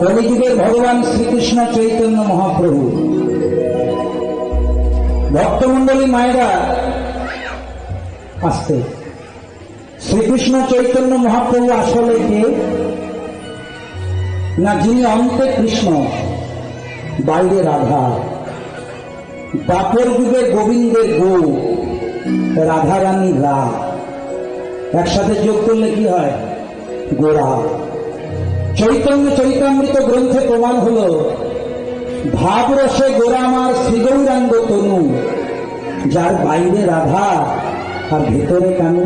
কলিযুগের ভগবান শ্রীকৃষ্ণ চৈতন্য মহাপ্রভু। ভক্তমন্ডলী মায়েরা আসতে। শ্রীকৃষ্ণ চৈতন্য মহাপ্রভু আসলে কে? না যিনি অন্তে কৃষ্ণ, বাইরে রাধা। বাপর যুগে গোবিন্দের গো রাধারানী রা একসাথে যোগ করলে কি হয়? গোরা চৈতন্য চৈতামৃত গ্রন্থে প্রমাণ হল ভাবরসে গোরামার শ্রীগৌরাঙ্গ তনু, যার বাইরে রাধা, আর ভেতরে কানু?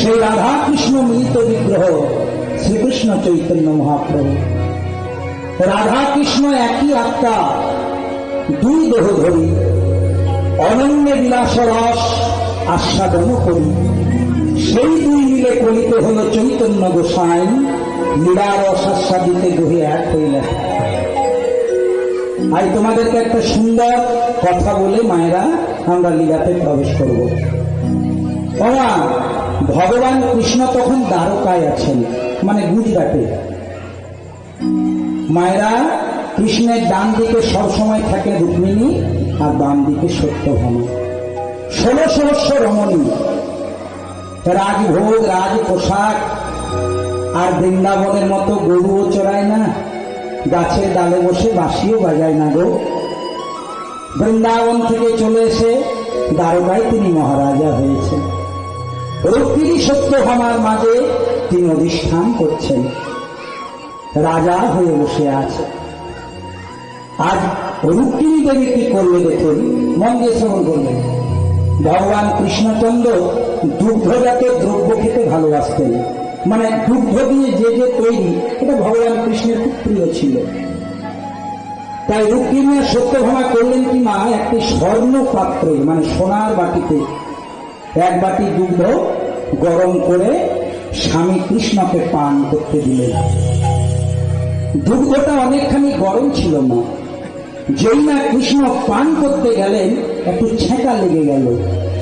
সেই রাধা কৃষ্ণ মিলিত বিগ্রহ শ্রীকৃষ্ণ চৈতন্য মহাপ্রভু। রাধা কৃষ্ণ একই আত্মা, দুই দেহ ধরি, অনন্য বিলাস রস আস্বাদন করি। সেই দুই মিলে কলিত হল চৈতন্য গোসাই অসাস্বাদিতে গহে এক হইলেন আজ তোমাদেরকে একটা সুন্দর কথা বলে, মায়েরা, আমরা লীলাতে প্রবেশ করব। ওমা, ভগবান কৃষ্ণ তখন দ্বারকায় আছেন মানে গুজরাটে। মায়েরা, কৃষ্ণের ডান দিকে সবসময় থাকে রুক্মিণী, আর বাম দিকে সত্যভামা। ষোলো সহস্র রমণী। রাজভোগ রাজ পোশাক আর বৃন্দাবনের মতো গরুও চড়ায় না, গাছের ডালে বসে বাঁশিও বাজায় না গো। বৃন্দাবন থেকে চলে এসে দ্বারকায় তিনি মহারাজা হয়েছে রুক্মিণী সত্যভামার মাঝে তিনি অধিষ্ঠান করছেন। রাজা হয়ে বসে আছে। আজ রুক্মিণী দেবী কি করলে দেখুন মন দিয়ে শ্রবণ করলেন ভগবান কৃষ্ণচন্দ্র দুগ্ধজাত দ্রব্য খেতে ভালোবাসতেন। মানে দুগ্ধ দিয়ে যে যে তৈরি, এটা ভগবান কৃষ্ণের খুব প্রিয় ছিল। তাই রুক্মিণী সত্যভামা করলেন কি মা একটি স্বর্ণ পাত্রে মানে সোনার বাটিতে। এক বাটি দুগ্ধ গরম করে স্বামী কৃষ্ণকে পান করতে দিলেন। দুগ্ধটা অনেকখানি গরম ছিল না যেই না কৃষ্ণ পান করতে গেলেন একটু ছেঁকা লেগে গেল।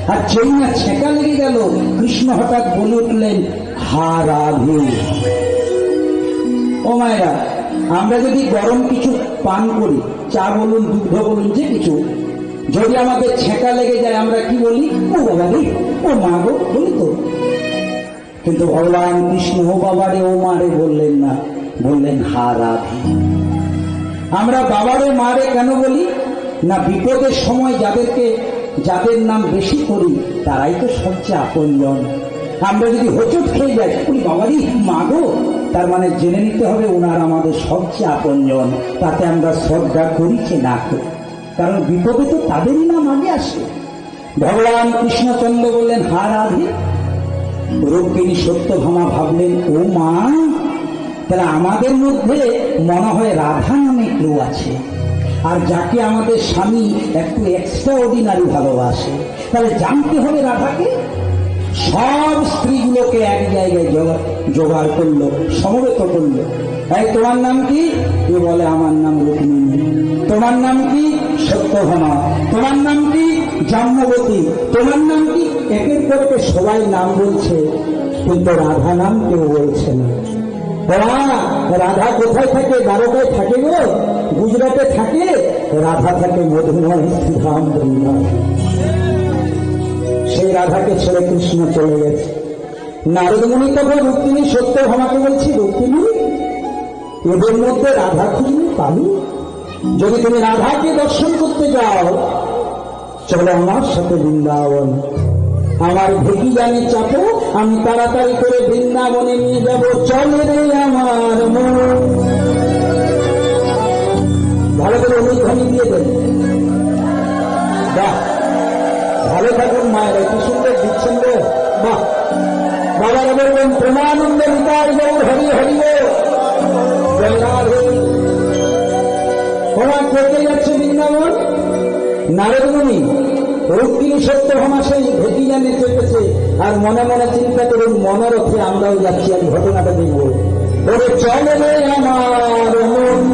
আর যেই না ছেঁকা লেগে গেল, কৃষ্ণ হঠাৎ বলে উঠলেন, হা, রাধে। ও মায়েরা, আমরা যদি গরম কিছু পান করি, চা বলুন দুগ্ধ বলুন, যে কিছু, যদি আমাদের ছেঁকা লেগে যায়, আমরা কি বলি? ও বাবা ও মা গো, বলি তো। কিন্তু ভগবান কৃষ্ণ ও বাবারে ও মারে বললেন না, বললেন, হা, রাধে। আমরা বাবারে মারে কেন বলি? না বিপদের সময় যাদেরকে, যাদের নাম বেশি করি, তারাই তো সবচেয়ে আপনজন। আমরা যদি হোঁচট খেয়ে যাই বলি বাবারই মা গো। তার মানে জেনে নিতে হবে ওনার আমাদের সবচেয়ে আপনজন, তাতে আমরা শ্রদ্ধা করি যে না করি। কারণ বিপদে তো তাদেরই নাম আগে আসে। ভগবান কৃষ্ণচন্দ্র বললেন, হা রাধে। রূপিণী সত্যভামা ভাবলেন, ও মা, তাহলে আমাদের মধ্যে মনে হয় রাধা নামে কেউ আছে। আর যাকে আমাদের স্বামী একটু এক্সট্রা অর্ডিনারি ভালোবাসে, তাহলে জানতে হবে রাধাকে। সব স্ত্রীগুলোকে এক জায়গায় জোগাড় করল, সমবেত করল। তাই তোমার নাম কি? এ বলে আমার নাম রুক্মিণী। তোমার নাম কি? সত্যভামা। তোমার নাম কি? জাম্যবতী তোমার নাম কি? একের একে সবাই নাম বলছে, কিন্তু রাধা নাম কেউ বলছে না। রাধা কোথায় থাকে? দ্বারকায় থাকে গো? গুজরাটে থাকে, রাধা থাকে মধুময় শ্রীধাম বৃন্দাবন। সেই রাধাকে ছেড়ে কৃষ্ণ চলে গেছে। নারদমণি তখন রুক্মিণী সত্য ভামাকে বলছি, রুক্মিণী, এদের মধ্যে রাধা খুঁজলে পাবি? যদি তুমি রাধাকে দর্শন করতে যাও, চলো আমার সাথে বৃন্দাবন। আমার ভেটি জানে চাপো, আমি তাড়াতাড়ি করে বৃন্দাবনে নিয়ে যাব। চলে রে আমার মন। অনুধ্বনি দিয়ে দেন বাহ। ভালো থাকুন মায়ের, কি সুন্দর দিচ্ছেন রে বাহ। বাবারা বলবেন প্রেমানন্দ নিতার গৌর হরি হরি তোমার করতে যাচ্ছে বৃন্দাবন। নারদমণি রুক্মিণী সত্যভামা সেই ভেটি জানে চেপেছে আর মনে মনে চিন্তা করুন মনোরথে আমরাও যাচ্ছি আর ঘটনাটা দেখব। ওরে চলে আমার মন।